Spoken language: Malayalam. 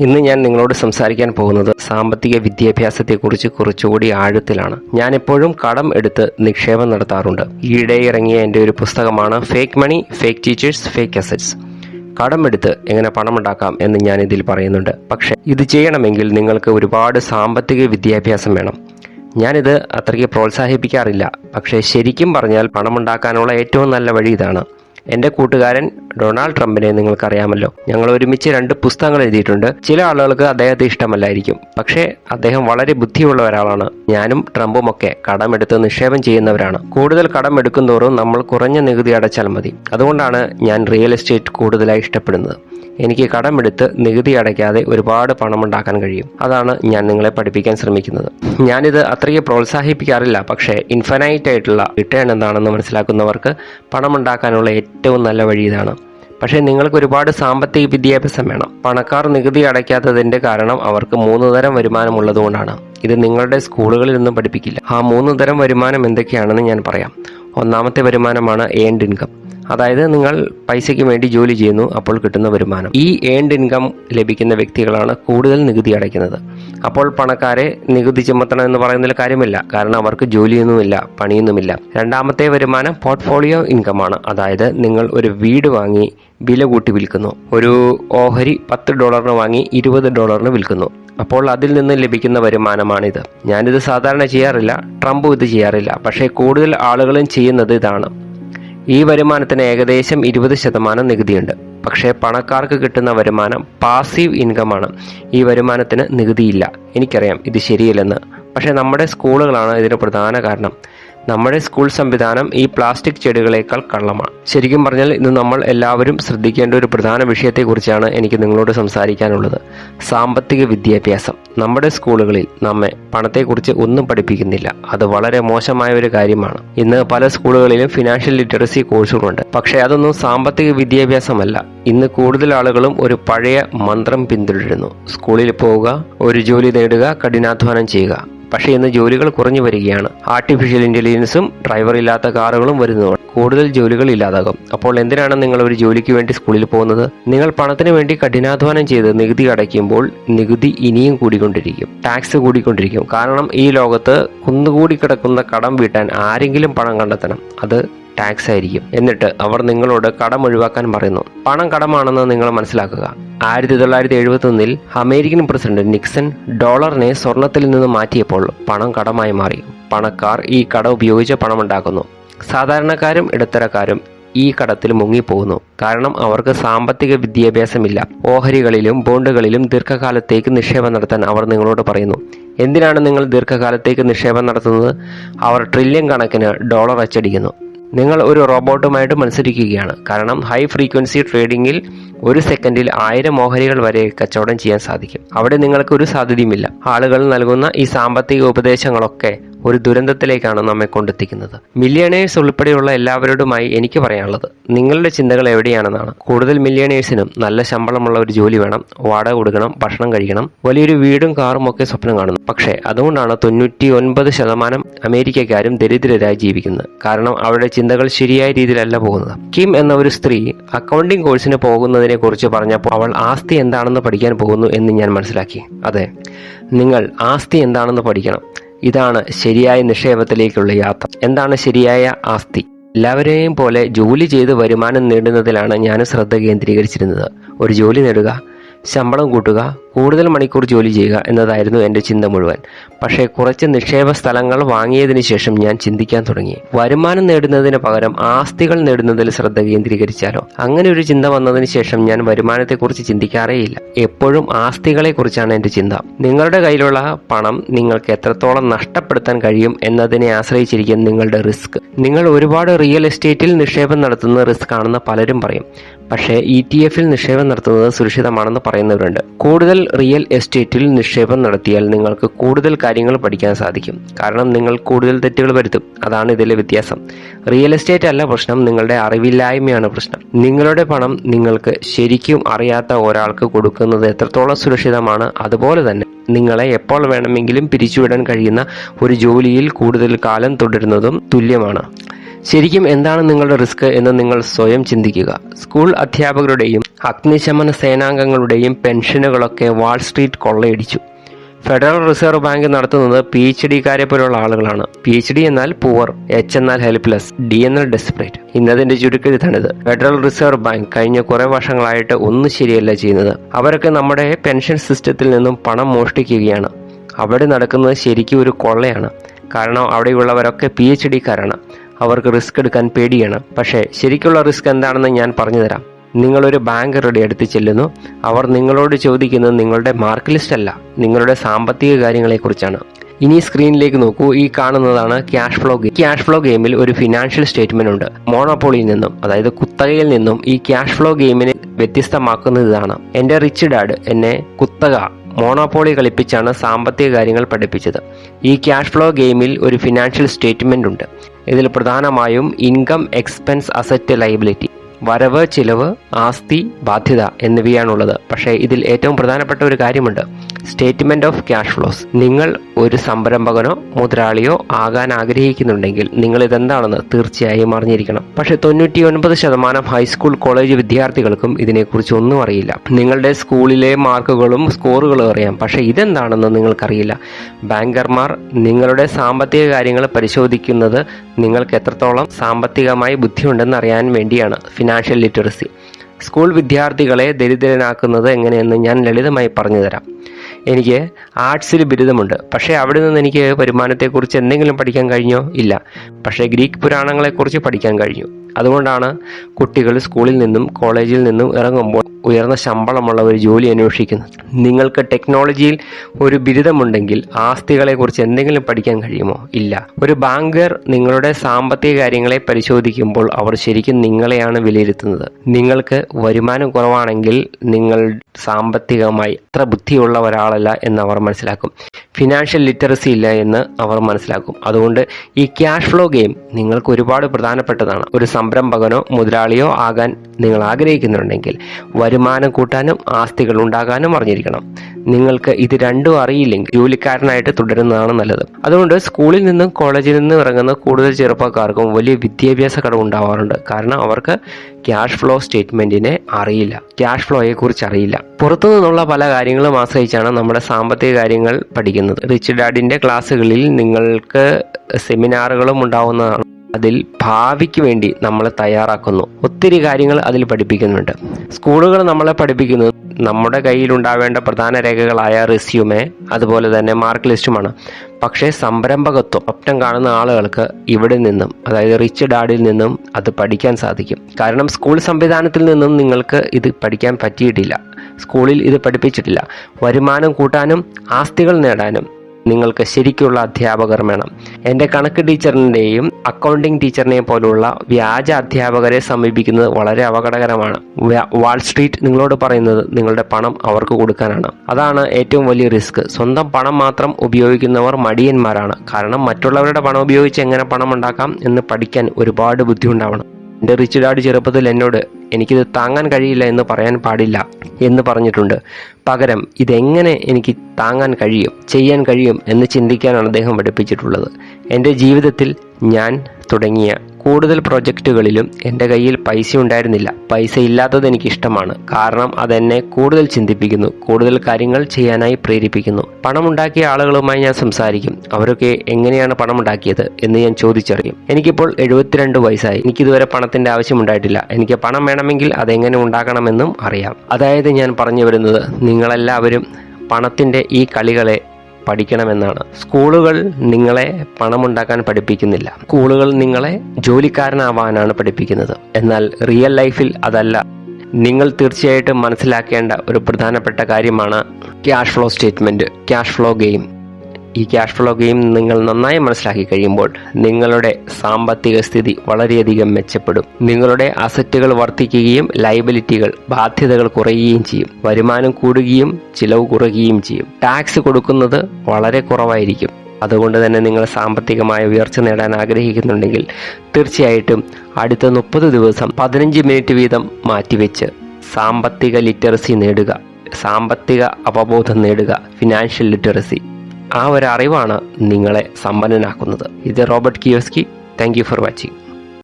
ഇന്ന് ഞാൻ നിങ്ങളോട് സംസാരിക്കാൻ പോകുന്നത് സാമ്പത്തിക വിദ്യാഭ്യാസത്തെക്കുറിച്ച് കുറച്ചുകൂടി ആഴത്തിലാണ്. ഞാൻ എപ്പോഴും കടം എടുത്ത് നിക്ഷേപം നടത്താറുണ്ട്. ഈയിടെ ഇറങ്ങിയ എന്റെ ഒരു പുസ്തകമാണ് fake money fake teachers fake assets കടമെടുത്ത് എങ്ങനെ പണമുണ്ടാക്കാം എന്ന് ഞാൻ ഇതിൽ പറയുന്നുണ്ട്. പക്ഷെ ഇത് ചെയ്യണമെങ്കിൽ നിങ്ങൾക്ക് ഒരുപാട് സാമ്പത്തിക വിദ്യാഭ്യാസം വേണം. ഞാനിത് അത്രയ്ക്ക് പ്രോത്സാഹിപ്പിക്കാറില്ല. പക്ഷേ ശരിക്കും പറഞ്ഞാൽ പണമുണ്ടാക്കാനുള്ള ഏറ്റവും നല്ല വഴി ഇതാണ്. എന്റെ കൂട്ടുകാരൻ ഡൊണാൾഡ് ട്രംപിനെ നിങ്ങൾക്കറിയാമല്ലോ. ഞങ്ങൾ ഒരുമിച്ച് രണ്ട് പുസ്തകങ്ങൾ എഴുതിയിട്ടുണ്ട്. ചില ആളുകൾക്ക് അദ്ദേഹത്തെ ഇഷ്ടമല്ലായിരിക്കും. പക്ഷേ അദ്ദേഹം വളരെ ബുദ്ധിയുള്ള ഒരാളാണ്. ഞാനും ട്രംപും ഒക്കെ കടമെടുത്ത് നിക്ഷേപം ചെയ്യുന്നവരാണ്. കൂടുതൽ കടം എടുക്കുന്തോറും നമ്മൾ കുറഞ്ഞ നികുതി അടച്ചാൽ മതി. അതുകൊണ്ടാണ് ഞാൻ റിയൽ എസ്റ്റേറ്റ് കൂടുതലായി ഇഷ്ടപ്പെടുന്നത്. എനിക്ക് കടമെടുത്ത് നികുതി അടയ്ക്കാതെ ഒരുപാട് പണമുണ്ടാക്കാൻ കഴിയും. അതാണ് ഞാൻ നിങ്ങളെ പഠിപ്പിക്കാൻ ശ്രമിക്കുന്നത്. ഞാനിത് അത്രയ്ക്ക് പ്രോത്സാഹിപ്പിക്കാറില്ല. പക്ഷേ ഇൻഫനൈറ്റ് ആയിട്ടുള്ള റിട്ടേൺ എന്താണെന്ന് മനസ്സിലാക്കുന്നവർക്ക് പണമുണ്ടാക്കാനുള്ള ഏറ്റവും നല്ല വഴി ഇതാണ്. പക്ഷേ നിങ്ങൾക്ക് ഒരുപാട് സാമ്പത്തിക വിദ്യാഭ്യാസം വേണം. പണക്കാർ നികുതി അടയ്ക്കാത്തതിന്റെ കാരണം അവർക്ക് മൂന്ന് തരം വരുമാനം ഉള്ളതുകൊണ്ടാണ്. ഇത് നിങ്ങളുടെ സ്കൂളുകളിൽ നിന്നും പഠിപ്പിക്കില്ല. ആ മൂന്ന് തരം വരുമാനം എന്തൊക്കെയാണെന്ന് ഞാൻ പറയാം. ഒന്നാമത്തെ വരുമാനമാണ് ഏൺഡ് ഇൻകം. അതായത് നിങ്ങൾ പൈസയ്ക്ക് വേണ്ടി ജോലി ചെയ്യുന്നു അപ്പോൾ കിട്ടുന്ന വരുമാനം. ഈ ഏൺഡ് ഇൻകം ലഭിക്കുന്ന വ്യക്തികളാണ് കൂടുതൽ നികുതി അടയ്ക്കുന്നത്. അപ്പോൾ പണക്കാരെ നികുതി ചുമത്തണം എന്ന് പറയുന്നതിൽ കാര്യമില്ല. കാരണം അവർക്ക് ജോലിയൊന്നുമില്ല പണിയൊന്നുമില്ല. രണ്ടാമത്തെ വരുമാനം പോർട്ട്ഫോളിയോ ഇൻകമാണ് അതായത് നിങ്ങൾ ഒരു വീട് വാങ്ങി വില കൂട്ടി വിൽക്കുന്നു. ഒരു ഓഹരി പത്ത് ഡോളറിന് വാങ്ങി ഇരുപത് ഡോളറിന് വിൽക്കുന്നു. അപ്പോൾ അതിൽ നിന്ന് ലഭിക്കുന്ന വരുമാനമാണിത്. ഞാനിത് സാധാരണ ചെയ്യാറില്ല ട്രംപും ഇത് ചെയ്യാറില്ല. പക്ഷേ കൂടുതൽ ആളുകളും ചെയ്യുന്നത് ഇതാണ്. ഈ വരുമാനത്തിന് ഏകദേശം ഇരുപത് ശതമാനം നികുതിയുണ്ട്. പക്ഷേ പണക്കാർക്ക് കിട്ടുന്ന വരുമാനം പാസീവ് ഇൻകമാണ് ഈ വരുമാനത്തിന് നികുതിയില്ല. എനിക്കറിയാം ഇത് ശരിയല്ലെന്ന്. പക്ഷേ നമ്മുടെ സ്കൂളുകളാണ് ഇതിന് പ്രധാന കാരണം. നമ്മുടെ സ്കൂൾ സംവിധാനം ഈ പ്ലാസ്റ്റിക് ചെടികളേക്കാൾ കള്ളമാണ്. ശരിക്കും പറഞ്ഞാൽ ഇന്ന് നമ്മൾ എല്ലാവരും ശ്രദ്ധിക്കേണ്ട ഒരു പ്രധാന വിഷയത്തെക്കുറിച്ചാണ് എനിക്ക് നിങ്ങളോട് സംസാരിക്കാനുള്ളത്. സാമ്പത്തിക വിദ്യാഭ്യാസം. നമ്മുടെ സ്കൂളുകളിൽ നമ്മെ പണത്തെക്കുറിച്ച് ഒന്നും പഠിപ്പിക്കുന്നില്ല. അത് വളരെ മോശമായ ഒരു കാര്യമാണ്. ഇന്ന് പല സ്കൂളുകളിലും ഫിനാൻഷ്യൽ ലിറ്ററസി കോഴ്സുകളുണ്ട് പക്ഷേ അതൊന്നും സാമ്പത്തിക വിദ്യാഭ്യാസമല്ല. ഇന്ന് കൂടുതൽ ആളുകളും ഒരു പഴയ മന്ത്രം പിന്തുടരുന്നു. സ്കൂളിൽ പോവുക ഒരു ജോലി നേടുക കഠിനാധ്വാനം ചെയ്യുക. പക്ഷേ ഇന്ന് ജോലികൾ കുറഞ്ഞു വരികയാണ്. ആർട്ടിഫിഷ്യൽ ഇന്റലിജൻസും ഡ്രൈവർ ഇല്ലാത്ത കാറുകളും വരുന്നതുകൊണ്ട് കൂടുതൽ ജോലികൾ ഇല്ലാതാകും. അപ്പോൾ എന്തിനാണ് നിങ്ങൾ ഒരു ജോലിക്ക് വേണ്ടി സ്കൂളിൽ പോകുന്നത്? നിങ്ങൾ പണത്തിന് വേണ്ടി കഠിനാധ്വാനം ചെയ്ത് നികുതി അടയ്ക്കുമ്പോൾ നികുതി ഇനിയും കൂടിക്കൊണ്ടിരിക്കും. ടാക്സ് കൂടിക്കൊണ്ടിരിക്കും. കാരണം ഈ ലോകത്ത് കുന്നുകൂടി കിടക്കുന്ന കടം വീട്ടാൻ ആരെങ്കിലും പണം കണ്ടെത്തണം. അത് ടാക്സ് ആയിരിക്കും എന്നിട്ട് അവർ നിങ്ങളോട് കടം ഒഴിവാക്കാൻ പറയുന്നു. പണം കടമാണെന്ന് നിങ്ങൾ മനസ്സിലാക്കുക. ആയിരത്തി തൊള്ളായിരത്തി എഴുപത്തി ഒന്നിൽ അമേരിക്കൻ പ്രസിഡന്റ് നിക്സൺ ഡോളറിനെ സ്വർണത്തിൽ നിന്ന് മാറ്റിയപ്പോൾ പണം കടമായി മാറി. പണക്കാർ ഈ കട ഉപയോഗിച്ച് പണമുണ്ടാക്കുന്നു. സാധാരണക്കാരും ഇടത്തരക്കാരും ഈ കടത്തിൽ മുങ്ങിപ്പോകുന്നു. കാരണം അവർക്ക് സാമ്പത്തിക വിദ്യാഭ്യാസമില്ല. ഓഹരികളിലും ബോണ്ടുകളിലും ദീർഘകാലത്തേക്ക് നിക്ഷേപം നടത്താൻ അവർ നിങ്ങളോട് പറയുന്നു. എന്തിനാണ് നിങ്ങൾ ദീർഘകാലത്തേക്ക് നിക്ഷേപം നടത്തുന്നത്? അവർ ട്രില്യൺ കണക്കിന് ഡോളർ അച്ചടിക്കുന്നു. നിങ്ങൾ ഒരു റോബോട്ടുമായിട്ട് മത്സരിക്കുകയാണ്. കാരണം ഹൈ ഫ്രീക്വൻസി ട്രേഡിംഗിൽ ഒരു സെക്കൻഡിൽ ആയിരം ഓഹരികൾ വരെ കച്ചവടം ചെയ്യാൻ സാധിക്കും. അവിടെ നിങ്ങൾക്ക് ഒരു സാധ്യതയുമില്ല. ആളുകൾ നൽകുന്ന ഈ സാമ്പത്തിക ഉപദേശങ്ങളൊക്കെ ഒരു ദുരന്തത്തിലേക്കാണ് നമ്മെ കൊണ്ടെത്തിക്കുന്നത്. മില്യണേഴ്സ് ഉൾപ്പെടെയുള്ള എല്ലാവരോടുമായി എനിക്ക് പറയാനുള്ളത് നിങ്ങളുടെ ചിന്തകൾ എവിടെയാണെന്നാണ്. കൂടുതൽ മില്യണേഴ്സിനും നല്ല ശമ്പളമുള്ള ഒരു ജോലി വേണം വാടക കൊടുക്കണം ഭക്ഷണം കഴിക്കണം വലിയൊരു വീടും കാറും ഒക്കെ സ്വപ്നം കാണുന്നു. പക്ഷേ അതുകൊണ്ടാണ് തൊണ്ണൂറ്റി ഒൻപത് ശതമാനം അമേരിക്കക്കാരും ദരിദ്രരായി ജീവിക്കുന്നത്. കാരണം അവരുടെ ചിന്തകൾ ശരിയായ രീതിയിലല്ല പോകുന്നത്. കിം എന്ന ഒരു സ്ത്രീ അക്കൗണ്ടിംഗ് കോഴ്സിന് പോകുന്നതിനെ കുറിച്ച് പറഞ്ഞപ്പോൾ അവൾ ആസ്തി എന്താണെന്ന് പഠിക്കാൻ പോകുന്നു എന്ന് ഞാൻ മനസ്സിലാക്കി. അതെ നിങ്ങൾ ആസ്തി എന്താണെന്ന് പഠിക്കണം. ഇതാണ് ശരിയായ നിക്ഷേപത്തിലേക്കുള്ള യാത്ര. എന്താണ് ശരിയായ ആസ്തി? എല്ലാവരെയും പോലെ ജോലി ചെയ്ത് വരുമാനം നേടുന്നതിലാണ് ഞാൻ ശ്രദ്ധ കേന്ദ്രീകരിച്ചിരുന്നത്. ഒരു ജോലി നേടുക ശമ്പളം കൂട്ടുക കൂടുതൽ മണിക്കൂർ ജോലി ചെയ്യുക എന്നതായിരുന്നു എന്റെ ചിന്ത മുഴുവൻ. പക്ഷേ കുറച്ച് നിക്ഷേപ സ്ഥലങ്ങൾ വാങ്ങിയതിനു ശേഷം ഞാൻ ചിന്തിക്കാൻ തുടങ്ങി. വരുമാനം നേടുന്നതിന് പകരം ആസ്തികൾ നേടുന്നതിൽ ശ്രദ്ധ കേന്ദ്രീകരിച്ചാലോ? അങ്ങനെ ഒരു ചിന്ത വന്നതിന് ശേഷം ഞാൻ വരുമാനത്തെക്കുറിച്ച് ചിന്തിക്കാറേയില്ല. എപ്പോഴും ആസ്തികളെ കുറിച്ചാണ് എന്റെ ചിന്ത. നിങ്ങളുടെ കയ്യിലുള്ള പണം നിങ്ങൾക്ക് എത്രത്തോളം നഷ്ടപ്പെടുത്താൻ കഴിയും എന്നതിനെ ആശ്രയിച്ചിരിക്കും നിങ്ങളുടെ റിസ്ക്. നിങ്ങൾ ഒരുപാട് റിയൽ എസ്റ്റേറ്റിൽ നിക്ഷേപം നടത്തുന്ന റിസ്ക് ആണെന്ന് പലരും പറയും. പക്ഷേ ഇ ടി എഫിൽ നിക്ഷേപം നടത്തുന്നത് സുരക്ഷിതമാണെന്ന് പറയുന്നവരുണ്ട്. കൂടുതൽ റിയൽ എസ്റ്റേറ്റിൽ നിക്ഷേപം നടത്തിയാൽ നിങ്ങൾക്ക് കൂടുതൽ കാര്യങ്ങൾ പഠിക്കാൻ സാധിക്കും. കാരണം നിങ്ങൾ കൂടുതൽ തെറ്റുകൾ വരുത്തും. അതാണ് ഇതിലെ വ്യത്യാസം. റിയൽ എസ്റ്റേറ്റ് അല്ല പ്രശ്നം നിങ്ങളുടെ അറിവില്ലായ്മയാണ് പ്രശ്നം. നിങ്ങളുടെ പണം നിങ്ങൾക്ക് ശരിക്കും അറിയാത്ത ഒരാൾക്ക് കൊടുക്കുന്നത് എത്രത്തോളം സുരക്ഷിതമാണ് അതുപോലെ തന്നെ നിങ്ങളെ എപ്പോൾ വേണമെങ്കിലും പിരിച്ചുവിടാൻ കഴിയുന്ന ഒരു ജോലിയിൽ കൂടുതൽ കാലം തുടരുന്നതും തുല്യമാണ്. ശരിക്കും എന്താണ് നിങ്ങളുടെ റിസ്ക് എന്ന് നിങ്ങൾ സ്വയം ചിന്തിക്കുക. സ്കൂൾ അധ്യാപകരുടെയും അഗ്നിശമന സേനാംഗങ്ങളുടെയും പെൻഷനുകളൊക്കെ വാൾസ്ട്രീറ്റ് കൊള്ളയടിച്ചു. ഫെഡറൽ റിസർവ് ബാങ്ക് നടത്തുന്നത് പി എച്ച് ഡിക്കാരെ പോലുള്ള ആളുകളാണ്. പി എച്ച് ഡി എന്നാൽ പുവർ എച്ച് എന്നാൽ ഹെൽപ്ലെസ് ഡി എന്നാൽ ഡെസ്പറേറ്റ്. ഇന്നതിന്റെ ചുരുക്കെഴുത്താണിത് ഫെഡറൽ റിസർവ് ബാങ്ക് കഴിഞ്ഞ കുറെ വർഷങ്ങളായിട്ട് ഒന്നും ശരിയല്ല ചെയ്യുന്നത്. അവരൊക്കെ നമ്മുടെ പെൻഷൻ സിസ്റ്റത്തിൽ നിന്നും പണം മോഷ്ടിക്കുകയാണ്. അവിടെ നടക്കുന്നത് ശരിക്കും ഒരു കൊള്ളയാണ്. കാരണം അവിടെയുള്ളവരൊക്കെ പി എച്ച് ഡിക്കാരാണ്. അവർക്ക് റിസ്ക് എടുക്കാൻ പേടിയാണ്. പക്ഷേ ശരിക്കുള്ള റിസ്ക് എന്താണെന്ന് ഞാൻ പറഞ്ഞു തരാം നിങ്ങളൊരു ബാങ്കറുടെ അടുത്ത് ചെല്ലുന്നു. അവർ നിങ്ങളോട് ചോദിക്കുന്നത് നിങ്ങളുടെ മാർക്ക് ലിസ്റ്റ് അല്ല നിങ്ങളുടെ സാമ്പത്തിക കാര്യങ്ങളെക്കുറിച്ചാണ്. ഇനി സ്ക്രീനിലേക്ക് നോക്കൂ. ഈ കാണുന്നതാണ് cash flow game cash flow ഗെയിമിൽ ഒരു ഫിനാൻഷ്യൽ സ്റ്റേറ്റ്മെന്റ് ഉണ്ട്. മോണോപോളിയിൽ നിന്നും അതായത് കുത്തകയിൽ നിന്നും ഈ ക്യാഷ് ഫ്ലോ ഗെയിമിനെ വ്യത്യസ്തമാക്കുന്നത് ഇതാണ് എന്റെ റിച്ച് ഡാഡ് എന്നെ കുത്തക മോണോപോളി കളിപ്പിച്ചാണ് സാമ്പത്തിക കാര്യങ്ങൾ പഠിപ്പിച്ചത്. ഈ ക്യാഷ് ഫ്ലോ ഗെയിമിൽ ഒരു ഫിനാൻഷ്യൽ സ്റ്റേറ്റ്മെന്റ് ഉണ്ട്. ഇതിൽ പ്രധാനമായും ഇൻകം എക്സ്പെൻസ് അസറ്റ് ലൈബിലിറ്റി വരവ് ചിലവ് ആസ്തി ബാധ്യത എന്നിവയാണുള്ളത്. പക്ഷേ ഇതിൽ ഏറ്റവും പ്രധാനപ്പെട്ട ഒരു കാര്യമുണ്ട്. സ്റ്റേറ്റ്മെന്റ് ഓഫ് ക്യാഷ് ഫ്ലോസ് നിങ്ങൾ ഒരു സംരംഭകനോ മുതലാളിയോ ആകാൻ ആഗ്രഹിക്കുന്നുണ്ടെങ്കിൽ നിങ്ങൾ ഇതെന്താണെന്ന് തീർച്ചയായും അറിഞ്ഞിരിക്കണം. പക്ഷെ തൊണ്ണൂറ്റി ഒൻപത് ശതമാനം ഹൈസ്കൂൾ കോളേജ് വിദ്യാർത്ഥികൾക്കും ഇതിനെക്കുറിച്ച് ഒന്നും അറിയില്ല. നിങ്ങളുടെ സ്കൂളിലെ മാർക്കുകളും സ്കോറുകളും അറിയാം. പക്ഷെ ഇതെന്താണെന്ന് നിങ്ങൾക്കറിയില്ല. ബാങ്കർമാർ നിങ്ങളുടെ സാമ്പത്തിക കാര്യങ്ങൾ പരിശോധിക്കുന്നത് നിങ്ങൾക്ക് എത്രത്തോളം സാമ്പത്തികമായി ബുദ്ധിയുണ്ടെന്ന് അറിയാൻ വേണ്ടിയാണ്. ഫിനാൻഷ്യൽ ലിറ്ററസി സ്കൂൾ വിദ്യാർത്ഥികളെ ദരിദ്രനാക്കുന്നത് എങ്ങനെയെന്ന് ഞാൻ ലളിതമായി പറഞ്ഞു തരാം എനിക്ക് ആർട്സിൽ ബിരുദമുണ്ട്. പക്ഷേ അവിടെ നിന്ന് എനിക്ക് വരുമാനത്തെക്കുറിച്ച് എന്തെങ്കിലും പഠിക്കാൻ കഴിഞ്ഞോ? ഇല്ല. പക്ഷേ ഗ്രീക്ക് പുരാണങ്ങളെക്കുറിച്ച് പഠിക്കാൻ കഴിഞ്ഞു. അതുകൊണ്ടാണ് കുട്ടികൾ സ്കൂളിൽ നിന്നും കോളേജിൽ നിന്നും ഇറങ്ങുമ്പോൾ ഉയർന്ന ശമ്പളമുള്ള ഒരു ജോലി അന്വേഷിക്കുന്നത്. നിങ്ങൾക്ക് ടെക്നോളജിയിൽ ഒരു ബിരുദമുണ്ടെങ്കിൽ ആസ്തികളെക്കുറിച്ച് എന്തെങ്കിലും പഠിക്കാൻ കഴിയുമോ? ഇല്ല. ഒരു ബാങ്കർ നിങ്ങളുടെ സാമ്പത്തിക കാര്യങ്ങളെ പരിശോധിക്കുമ്പോൾ അവർ ശരിക്കും നിങ്ങളെയാണ് വിലയിരുത്തുന്നത്. നിങ്ങൾക്ക് വരുമാനം കുറവാണെങ്കിൽ നിങ്ങൾ സാമ്പത്തികമായി അത്ര ബുദ്ധിയുള്ള ഒരാളല്ല എന്ന് അവർ മനസ്സിലാക്കും. ഫിനാൻഷ്യൽ ലിറ്ററസി ഇല്ല എന്ന് അവർ മനസ്സിലാക്കും. അതുകൊണ്ട് ഈ ക്യാഷ് ഫ്ലോ ഗെയിം നിങ്ങൾക്ക് ഒരുപാട് പ്രധാനപ്പെട്ടതാണ്. ഒരു സംരംഭകനോ മുതലാളിയോ ആകാൻ നിങ്ങൾ ആഗ്രഹിക്കുന്നുണ്ടെങ്കിൽ വരുമാനം കൂട്ടാനും ആസ്തികൾ ഉണ്ടാകാനും അറിഞ്ഞിരിക്കണം. നിങ്ങൾക്ക് ഇത് രണ്ടും അറിയില്ലെങ്കിൽ ജോലിക്കാരനായിട്ട് തുടരുന്നതാണ് നല്ലത്. അതുകൊണ്ട് സ്കൂളിൽ നിന്നും കോളേജിൽ നിന്നും ഇറങ്ങുന്ന കൂടുതൽ ചെറുപ്പക്കാർക്കും വലിയ വിദ്യാഭ്യാസ കടവ് ഉണ്ടാവാറുണ്ട്. കാരണം അവർക്ക് ക്യാഷ് ഫ്ലോ സ്റ്റേറ്റ്മെന്റിനെ അറിയില്ല. ക്യാഷ് ഫ്ലോയെ കുറിച്ച് അറിയില്ല. പുറത്തു നിന്നുള്ള പല കാര്യങ്ങളും ആശ്രയിച്ചാണ് നമ്മുടെ സാമ്പത്തിക കാര്യങ്ങൾ പഠിക്കുന്നത്. റിച്ച് ഡാഡിന്റെ ക്ലാസ്സുകളിൽ നിങ്ങൾക്ക് സെമിനാറുകളും ഉണ്ടാവുന്നതാണ്. അതിൽ ഭാവിക്ക് വേണ്ടി നമ്മളെ തയ്യാറാക്കുന്നു. ഒത്തിരി കാര്യങ്ങൾ അതിൽ പഠിപ്പിക്കുന്നുണ്ട്. സ്കൂളുകൾ നമ്മളെ പഠിപ്പിക്കുന്നത് നമ്മുടെ കയ്യിൽ ഉണ്ടാവേണ്ട പ്രധാന രേഖകളായ റെസ്യൂമെ അതുപോലെ തന്നെ മാർക്ക് ലിസ്റ്റുമാണ് പക്ഷേ സംരംഭകത്വം സ്വപ്നം കാണുന്ന ആളുകൾക്ക് ഇവിടെ നിന്നും അതായത് റിച്ച് ഡാഡിൽ നിന്നും അത് പഠിക്കാൻ സാധിക്കും. കാരണം സ്കൂൾ സംവിധാനത്തിൽ നിന്നും നിങ്ങൾക്ക് ഇത് പഠിക്കാൻ പറ്റിയിട്ടില്ല. സ്കൂളിൽ ഇത് പഠിപ്പിച്ചിട്ടില്ല. വരുമാനം കൂട്ടാനും ആസ്തികൾ നേടാനും നിങ്ങൾക്ക് ശരിക്കുള്ള അധ്യാപകർ വേണം. എന്റെ കണക്ക് ടീച്ചറിന്റെയും അക്കൗണ്ടിംഗ് ടീച്ചറിനെയും പോലുള്ള വ്യാജ അധ്യാപകരെ സമീപിക്കുന്നത് വളരെ അപകടകരമാണ്. വാൾ സ്ട്രീറ്റ് നിങ്ങളോട് പറയുന്നത് നിങ്ങളുടെ പണം അവർക്ക് കൊടുക്കാനാണ്. അതാണ് ഏറ്റവും വലിയ റിസ്ക്. സ്വന്തം പണം മാത്രം ഉപയോഗിക്കുന്നവർ മടിയന്മാരാണ്. കാരണം മറ്റുള്ളവരുടെ പണം ഉപയോഗിച്ച് എങ്ങനെ പണം ഉണ്ടാക്കാം എന്ന് പഠിക്കാൻ ഒരുപാട് ബുദ്ധി ഉണ്ടാവണം എന്റെ റിച്ച് ഡാഡ് ചെറുപ്പത്തിൽ എന്നോട് എനിക്കിത് താങ്ങാൻ കഴിയില്ല എന്ന് പറയാൻ പാടില്ല എന്ന് പറഞ്ഞിട്ടുണ്ട്. പകരം ഇതെങ്ങനെ എനിക്ക് താങ്ങാൻ കഴിയും ചെയ്യാൻ കഴിയും എന്ന് ചിന്തിക്കാനാണ് അദ്ദേഹം പഠിപ്പിച്ചിട്ടുള്ളത്. എന്റെ ജീവിതത്തിൽ ഞാൻ തുടങ്ങിയ കൂടുതൽ പ്രൊജക്റ്റുകളിലും എന്റെ കയ്യിൽ പൈസ ഉണ്ടായിരുന്നില്ല. പൈസ ഇല്ലാത്തത് എനിക്ക് ഇഷ്ടമാണ് കാരണം അതെന്നെ കൂടുതൽ ചിന്തിപ്പിക്കുന്നു. കൂടുതൽ കാര്യങ്ങൾ ചെയ്യാനായി പ്രേരിപ്പിക്കുന്നു. പണമുണ്ടാക്കിയ ആളുകളുമായി ഞാൻ സംസാരിക്കും. അവരൊക്കെ എങ്ങനെയാണ് പണമുണ്ടാക്കിയത് എന്ന് ഞാൻ ചോദിച്ചറിയും. എനിക്കിപ്പോൾ എഴുപത്തിരണ്ട് വയസ്സായി. എനിക്കിതുവരെ പണത്തിന്റെ ആവശ്യമുണ്ടായിട്ടില്ല എനിക്ക് പണം വേണമെങ്കിൽ അതെങ്ങനെ ഉണ്ടാക്കണമെന്നും അറിയാം. അതായത് ഞാൻ പറഞ്ഞു വരുന്നത് നിങ്ങളെല്ലാവരും പണത്തിന്റെ ഈ കളികളെ പഠിക്കണമെന്നാണ്. സ്കൂളുകൾ നിങ്ങളെ പണമുണ്ടാക്കാൻ പഠിപ്പിക്കുന്നില്ല. സ്കൂളുകൾ നിങ്ങളെ ജോലിക്കാരനാവാനാണ് പഠിപ്പിക്കുന്നത്. എന്നാൽ റിയൽ ലൈഫിൽ അതല്ല. നിങ്ങൾ തീർച്ചയായിട്ടും മനസ്സിലാക്കേണ്ട ഒരു പ്രധാനപ്പെട്ട കാര്യമാണ് cash flow statement cash flow game ഈ ക്യാഷ് ഫ്ലോ ഗെയിം നിങ്ങൾ നന്നായി മനസ്സിലാക്കി കഴിയുമ്പോൾ നിങ്ങളുടെ സാമ്പത്തിക സ്ഥിതി വളരെയധികം മെച്ചപ്പെടും. നിങ്ങളുടെ അസറ്റുകൾ വർദ്ധിക്കുകയും ലൈബിലിറ്റികൾ ബാധ്യതകൾ കുറയുകയും ചെയ്യും. വരുമാനം കൂടുകയും ചിലവ് കുറയുകയും ചെയ്യും. ടാക്സ് കൊടുക്കുന്നത് വളരെ കുറവായിരിക്കും. അതുകൊണ്ട് തന്നെ നിങ്ങൾ സാമ്പത്തികമായ ഉയർച്ച നേടാൻ ആഗ്രഹിക്കുന്നുണ്ടെങ്കിൽ തീർച്ചയായിട്ടും അടുത്ത മുപ്പത് ദിവസം പതിനഞ്ച് മിനിറ്റ് വീതം മാറ്റിവെച്ച് സാമ്പത്തിക ലിറ്ററസി നേടുക. സാമ്പത്തിക അവബോധം നേടുക. ഫിനാൻഷ്യൽ ലിറ്ററസി ആ ഒരു അറിവാണ് നിങ്ങളെ സമ്പന്നനാക്കുന്നത്. ഇത് Robert Kiyosaki. Thank for watching